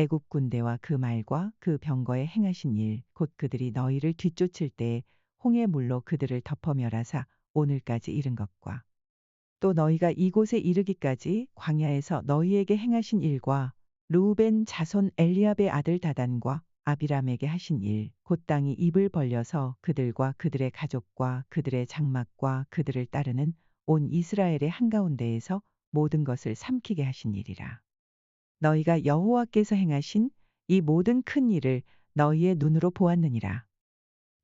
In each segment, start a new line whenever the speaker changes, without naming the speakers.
애굽 군대와 그 말과 그 병거에 행하신 일 곧 그들이 너희를 뒤쫓을 때에 홍해 물로 그들을 덮어 멸하사 오늘까지 이른 것과 또 너희가 이곳에 이르기까지 광야에서 너희에게 행하신 일과 루우벤 자손 엘리압의 아들 다단과 아비람에게 하신 일, 곧 땅이 입을 벌려서 그들과 그들의 가족과 그들의 장막과 그들을 따르는 온 이스라엘의 한가운데에서 모든 것을 삼키게 하신 일이라. 너희가 여호와께서 행하신 이 모든 큰 일을 너희의 눈으로 보았느니라.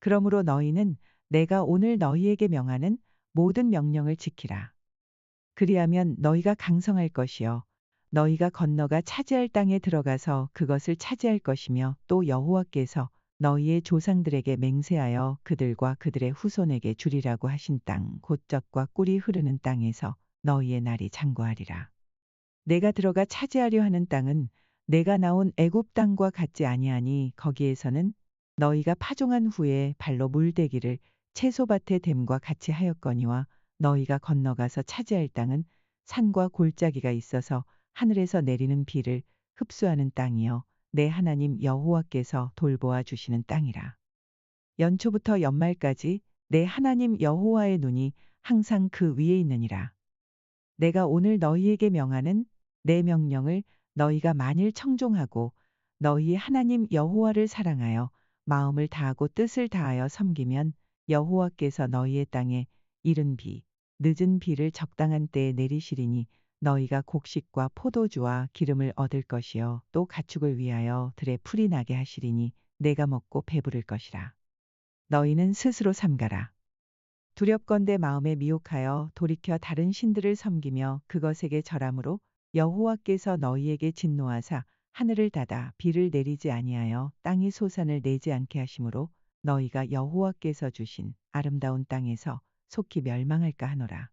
그러므로 너희는 내가 오늘 너희에게 명하는 모든 명령을 지키라. 그리하면 너희가 강성할 것이요 너희가 건너가 차지할 땅에 들어가서 그것을 차지할 것이며 또 여호와께서 너희의 조상들에게 맹세하여 그들과 그들의 후손에게 주리라고 하신 땅곧 젖과 꿀이 흐르는 땅에서 너희의 날이 장구하리라. 내가 들어가 차지하려 하는 땅은 내가 나온 애굽 땅과 같지 아니하니 거기에서는 너희가 파종한 후에 발로 물대기를 채소밭의 댐과 같이 하였거니와 너희가 건너가서 차지할 땅은 산과 골짜기가 있어서 하늘에서 내리는 비를 흡수하는 땅이요 내 하나님 여호와께서 돌보아 주시는 땅이라. 연초부터 연말까지 내 하나님 여호와의 눈이 항상 그 위에 있느니라. 내가 오늘 너희에게 명하는 내 명령을 너희가 만일 청종하고 너희 하나님 여호와를 사랑하여 마음을 다하고 뜻을 다하여 섬기면 여호와께서 너희의 땅에 이른 비, 늦은 비를 적당한 때에 내리시리니 너희가 곡식과 포도주와 기름을 얻을 것이요 또 가축을 위하여 들에 풀이 나게 하시리니 내가 먹고 배부를 것이라. 너희는 스스로 삼가라. 두렵건대 마음에 미혹하여 돌이켜 다른 신들을 섬기며 그것에게 절함으로 여호와께서 너희에게 진노하사 하늘을 닫아 비를 내리지 아니하여 땅이 소산을 내지 않게 하심으로 너희가 여호와께서 주신 아름다운 땅에서 속히 멸망할까 하노라.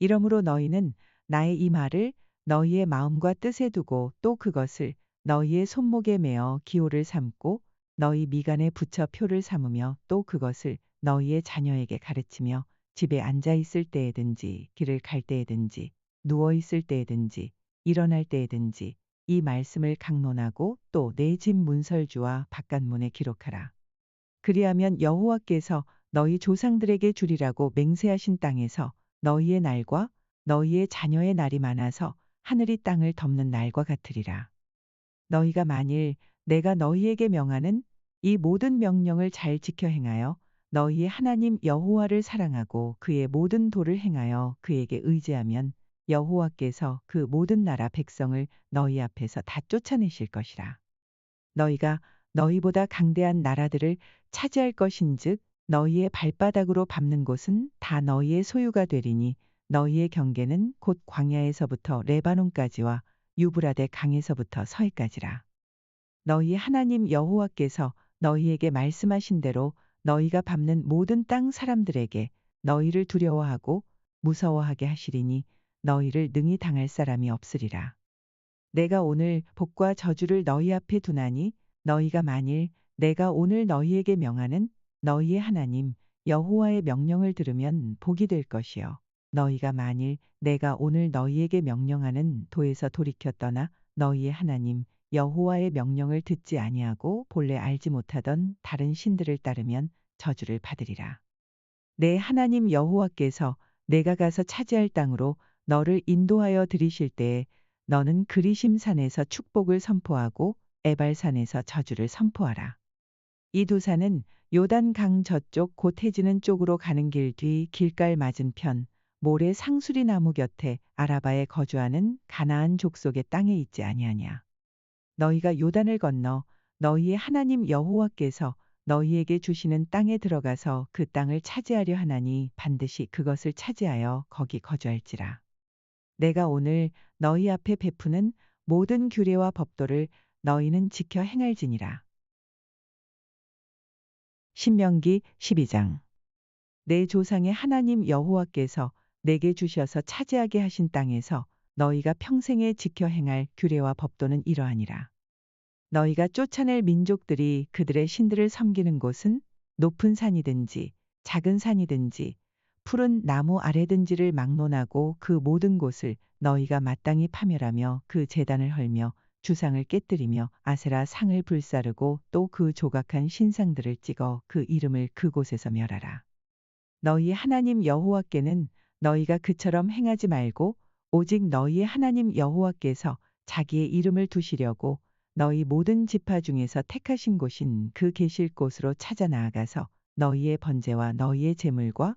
이러므로 너희는 나의 이 말을 너희의 마음과 뜻에 두고 또 그것을 너희의 손목에 매어 기호를 삼고 너희 미간에 붙여 표를 삼으며 또 그것을 너희의 자녀에게 가르치며 집에 앉아 있을 때에든지 길을 갈 때에든지 누워 있을 때에든지 일어날 때에든지 이 말씀을 강론하고 또 내 집 문설주와 바깥문에 기록하라. 그리하면 여호와께서 너희 조상들에게 주리라고 맹세하신 땅에서 너희의 날과 너희의 자녀의 날이 많아서 하늘이 땅을 덮는 날과 같으리라. 너희가 만일 내가 너희에게 명하는 이 모든 명령을 잘 지켜 행하여 너희의 하나님 여호와를 사랑하고 그의 모든 도를 행하여 그에게 의지하면 여호와께서 그 모든 나라 백성을 너희 앞에서 다 쫓아내실 것이라. 너희가 너희보다 강대한 나라들을 차지할 것인즉 너희의 발바닥으로 밟는 곳은 다 너희의 소유가 되리니 너희의 경계는 곧 광야에서부터 레바논까지와 유브라데 강에서부터 서해까지라. 너희 하나님 여호와께서 너희에게 말씀하신 대로 너희가 밟는 모든 땅 사람들에게 너희를 두려워하고 무서워하게 하시리니 너희를 능히 당할 사람이 없으리라. 내가 오늘 복과 저주를 너희 앞에 두나니 너희가 만일 내가 오늘 너희에게 명하는 너희의 하나님 여호와의 명령을 들으면 복이 될 것이요. 너희가 만일 내가 오늘 너희에게 명령하는 도에서 돌이켜 떠나 너희의 하나님 여호와의 명령을 듣지 아니하고 본래 알지 못하던 다른 신들을 따르면 저주를 받으리라. 내 하나님 여호와께서 내가 가서 차지할 땅으로 너를 인도하여 들이실 때에 너는 그리심 산에서 축복을 선포하고 에발산에서 저주를 선포하라. 이 두 산은 요단 강 저쪽 곧 해지는 쪽으로 가는 길 뒤 길갈 맞은편 모래 상수리 나무 곁에 아라바에 거주하는 가나안 족속의 땅에 있지 아니하냐. 너희가 요단을 건너 너희의 하나님 여호와께서 너희에게 주시는 땅에 들어가서 그 땅을 차지하려 하나니 반드시 그것을 차지하여 거기 거주할지라. 내가 오늘 너희 앞에 베푸는 모든 규례와 법도를 너희는 지켜 행할지니라. 신명기 12장 내 조상의 하나님 여호와께서 내게 주셔서 차지하게 하신 땅에서 너희가 평생에 지켜 행할 규례와 법도는 이러하니라. 너희가 쫓아낼 민족들이 그들의 신들을 섬기는 곳은 높은 산이든지 작은 산이든지 푸른 나무 아래든지를 막론하고 그 모든 곳을 너희가 마땅히 파멸하며 그 재단을 헐며 주상을 깨뜨리며 아세라 상을 불사르고 또 그 조각한 신상들을 찍어 그 이름을 그곳에서 멸하라. 너희 하나님 여호와께는 너희가 그처럼 행하지 말고 오직 너희의 하나님 여호와께서 자기의 이름을 두시려고 너희 모든 지파 중에서 택하신 곳인 그 계실 곳으로 찾아 나아가서 너희의 번제와 너희의 제물과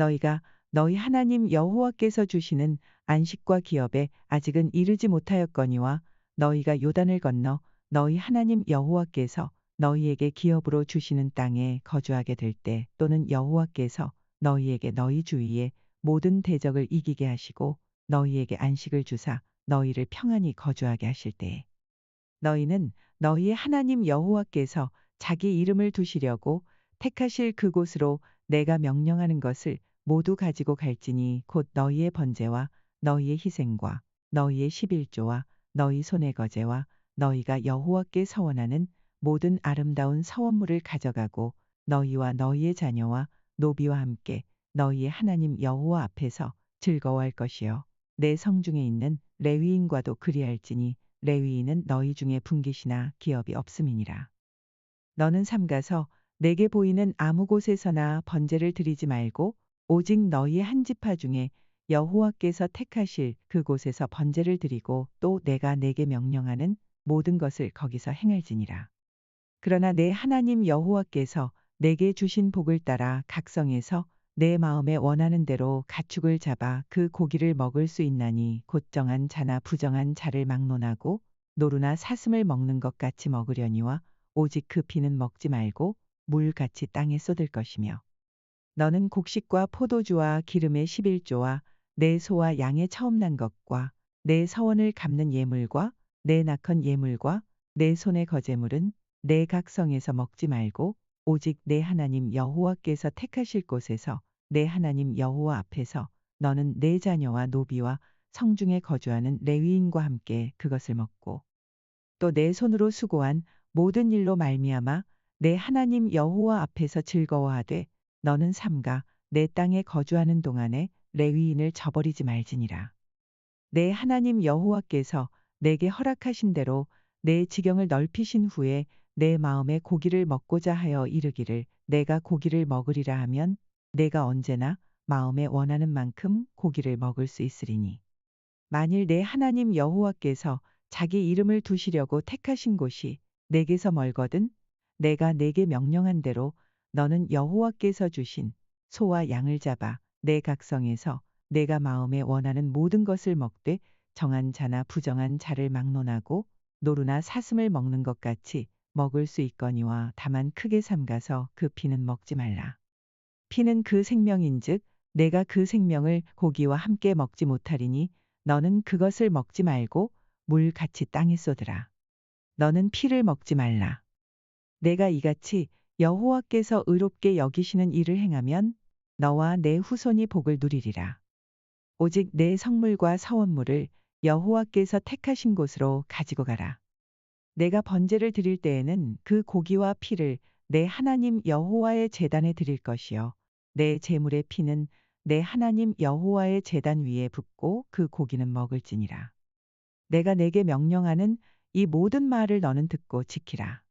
너희가 너희 하나님 여호와께서 주시는 안식과 기업에 아직은 이르지 못하였거니와 너희가 요단을 건너 너희 하나님 여호와께서 너희에게 기업으로 주시는 땅에 거주하게 될 때 또는 여호와께서 너희에게 너희 주위에 모든 대적을 이기게 하시고 너희에게 안식을 주사 너희를 평안히 거주하게 하실 때에 너희는 너희의 하나님 여호와께서 자기 이름을 두시려고 택하실 그곳으로 내가 명령하는 것을 모두 가지고 갈지니 곧 너희의 번제와 너희의 희생과 너희의 십일조와 너희 손의 거제와 너희가 여호와께 서원하는 모든 아름다운 서원물을 가져가고 너희와 너희의 자녀와 노비와 함께 너희의 하나님 여호와 앞에서 즐거워할 것이요 내 성 중에 있는 레위인과도 그리할지니 레위인은 너희 중에 분깃이나 기업이 없음이니라. 너는 삼가서 내게 보이는 아무 곳에서나 번제를 드리지 말고 오직 너희의 한 지파 중에 여호와께서 택하실 그곳에서 번제를 드리고 또 내가 내게 명령하는 모든 것을 거기서 행할지니라. 그러나 내 하나님 여호와께서 내게 주신 복을 따라 각성해서 내 마음에 원하는 대로 가축을 잡아 그 고기를 먹을 수 있나니 곧 정한 자나 부정한 자를 막론하고 노루나 사슴을 먹는 것 같이 먹으려니와 오직 그 피는 먹지 말고 물같이 땅에 쏟을 것이며 너는 곡식과 포도주와 기름의 십일조와 내 소와 양의 처음 난 것과 내 서원을 갚는 예물과 내 낙헌 예물과 내 손의 거제물은 내 각성에서 먹지 말고 오직 내 하나님 여호와께서 택하실 곳에서 내 하나님 여호와 앞에서 너는 내 자녀와 노비와 성중에 거주하는 레위인과 함께 그것을 먹고 또 내 손으로 수고한 모든 일로 말미암아 내 하나님 여호와 앞에서 즐거워하되 너는 삼가 내 땅에 거주하는 동안에 레위인을 저버리지 말지니라. 내 하나님 여호와께서 내게 허락하신 대로 내 지경을 넓히신 후에 내 마음에 고기를 먹고자 하여 이르기를 내가 고기를 먹으리라 하면 내가 언제나 마음에 원하는 만큼 고기를 먹을 수 있으리니. 만일 내 하나님 여호와께서 자기 이름을 두시려고 택하신 곳이 내게서 멀거든 내가 내게 명령한 대로 너는 여호와께서 주신 소와 양을 잡아 내 각성에서 내가 마음에 원하는 모든 것을 먹되 정한 자나 부정한 자를 막론하고 노루나 사슴을 먹는 것 같이 먹을 수 있거니와 다만 크게 삼가서 그 피는 먹지 말라. 피는 그 생명인즉 내가 그 생명을 고기와 함께 먹지 못하리니 너는 그것을 먹지 말고 물 같이 땅에 쏟으라. 너는 피를 먹지 말라. 내가 이같이 여호와께서 의롭게 여기시는 일을 행하면 너와 내 후손이 복을 누리리라. 오직 내 성물과 서원물을 여호와께서 택하신 곳으로 가지고 가라. 내가 번제를 드릴 때에는 그 고기와 피를 내 하나님 여호와의 제단에 드릴 것이요 내 제물의 피는 내 하나님 여호와의 제단 위에 붓고 그 고기는 먹을지니라. 내가 내게 명령하는 이 모든 말을 너는 듣고 지키라.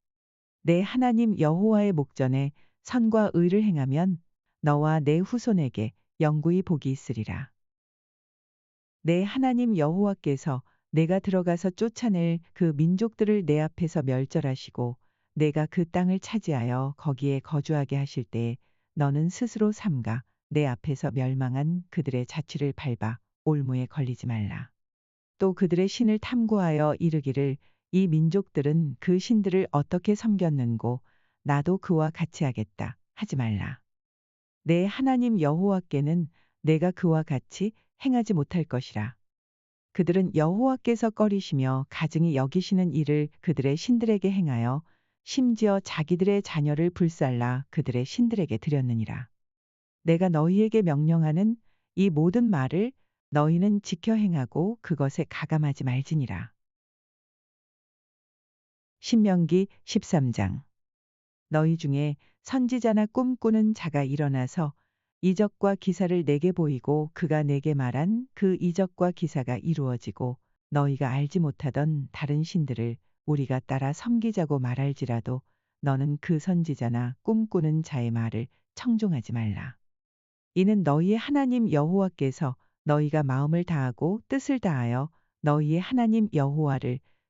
내 하나님 여호와의 목전에 선과 의를 행하면 너와 내 후손에게 영구히 복이 있으리라. 내 하나님 여호와께서 내가 들어가서 쫓아낼 그 민족들을 내 앞에서 멸절하시고 내가 그 땅을 차지하여 거기에 거주하게 하실 때에 너는 스스로 삼가 내 앞에서 멸망한 그들의 자취를 밟아 올무에 걸리지 말라. 또 그들의 신을 탐구하여 이르기를 이 민족들은 그 신들을 어떻게 섬겼는고 나도 그와 같이 하겠다 하지 말라. 내 하나님 여호와께는 내가 그와 같이 행하지 못할 것이라. 그들은 여호와께서 꺼리시며 가증히 여기시는 일을 그들의 신들에게 행하여 심지어 자기들의 자녀를 불살라 그들의 신들에게 드렸느니라. 내가 너희에게 명령하는 이 모든 말을 너희는 지켜 행하고 그것에 가감하지 말지니라. 신명기 13장 너희 중에 선지자나 꿈꾸는 자가 일어나서 이적과 기사를 내게 보이고 그가 내게 말한 그 이적과 기사가 이루어지고 너희가 알지 못하던 다른 신들을 우리가 따라 섬기자고 말할지라도 너는 그 선지자나 꿈꾸는 자의 말을 청종하지 말라. 이는 너희의 하나님 여호와께서 너희가 마음을 다하고 뜻을 다하여 너희의 하나님 여호와를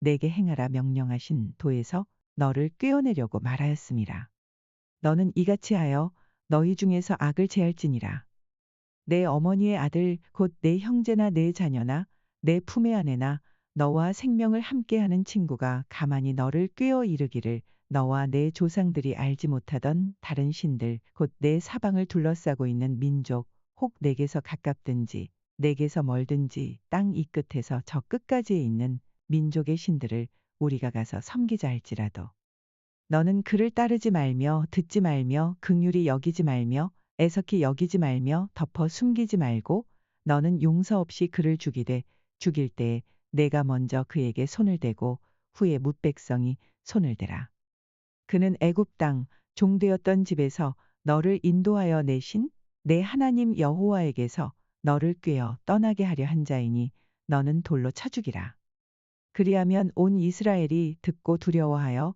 내게 행하라 명령하신 도에서 너를 꿰어내려고 말하였습니다. 너는 이같이 하여 너희 중에서 악을 제할지니라. 내 어머니의 아들 곧 내 형제나 내 자녀나 내 품의 아내나 너와 생명을 함께하는 친구가 가만히 너를 꿰어 이르기를 너와 내 조상들이 알지 못하던 다른 신들 곧 내 사방을 둘러싸고 있는 민족 혹 내게서 가깝든지 내게서 멀든지 땅 이 끝에서 저 끝까지에 있는 민족의 신들을 우리가 가서 섬기자 할지라도 너는 그를 따르지 말며 듣지 말며 긍휼히 여기지 말며 애석히 여기지 말며 덮어 숨기지 말고 너는 용서 없이 그를 죽이되 죽일 때에 내가 먼저 그에게 손을 대고 후에 뭇백성이 손을 대라. 그는 애굽 땅 종되었던 집에서 너를 인도하여 내신 내 하나님 여호와에게서 너를 꿰어 떠나게 하려 한 자이니 너는 돌로 쳐 죽이라. 그리하면 온 이스라엘이 듣고 두려워하여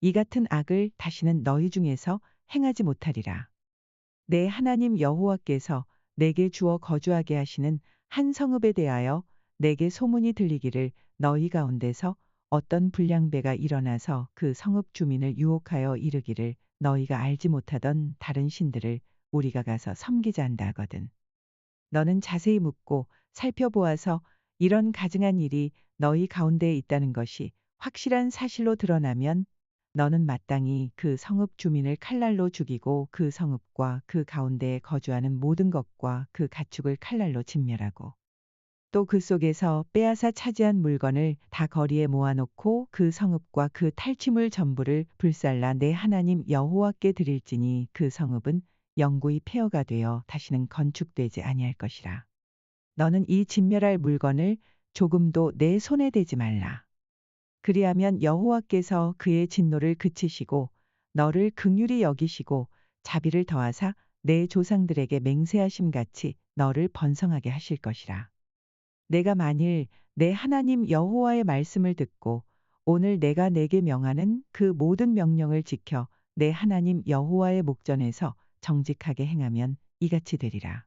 이 같은 악을 다시는 너희 중에서 행하지 못하리라. 내 하나님 여호와께서 내게 주어 거주하게 하시는 한 성읍에 대하여 내게 소문이 들리기를 너희 가운데서 어떤 불량배가 일어나서 그 성읍 주민을 유혹하여 이르기를 너희가 알지 못하던 다른 신들을 우리가 가서 섬기자 한다 하거든. 너는 자세히 묻고 살펴보아서 이런 가증한 일이 너희 가운데에 있다는 것이 확실한 사실로 드러나면 너는 마땅히 그 성읍 주민을 칼날로 죽이고 그 성읍과 그 가운데에 거주하는 모든 것과 그 가축을 칼날로 진멸하고 또 그 속에서 빼앗아 차지한 물건을 다 거리에 모아놓고 그 성읍과 그 탈취물 전부를 불살라 내 하나님 여호와께 드릴지니 그 성읍은 영구히 폐허가 되어 다시는 건축되지 아니할 것이라. 너는 이 진멸할 물건을 조금도 내 손에 대지 말라. 그리하면 여호와께서 그의 진노를 그치시고 너를 극률히 여기시고 자비를 더하사 내 조상들에게 맹세하심 같이 너를 번성하게 하실 것이라. 내가 만일 내 하나님 여호와의 말씀을 듣고 오늘 내가 내게 명하는 그 모든 명령을 지켜 내 하나님 여호와의 목전에서 정직하게 행하면 이같이 되리라.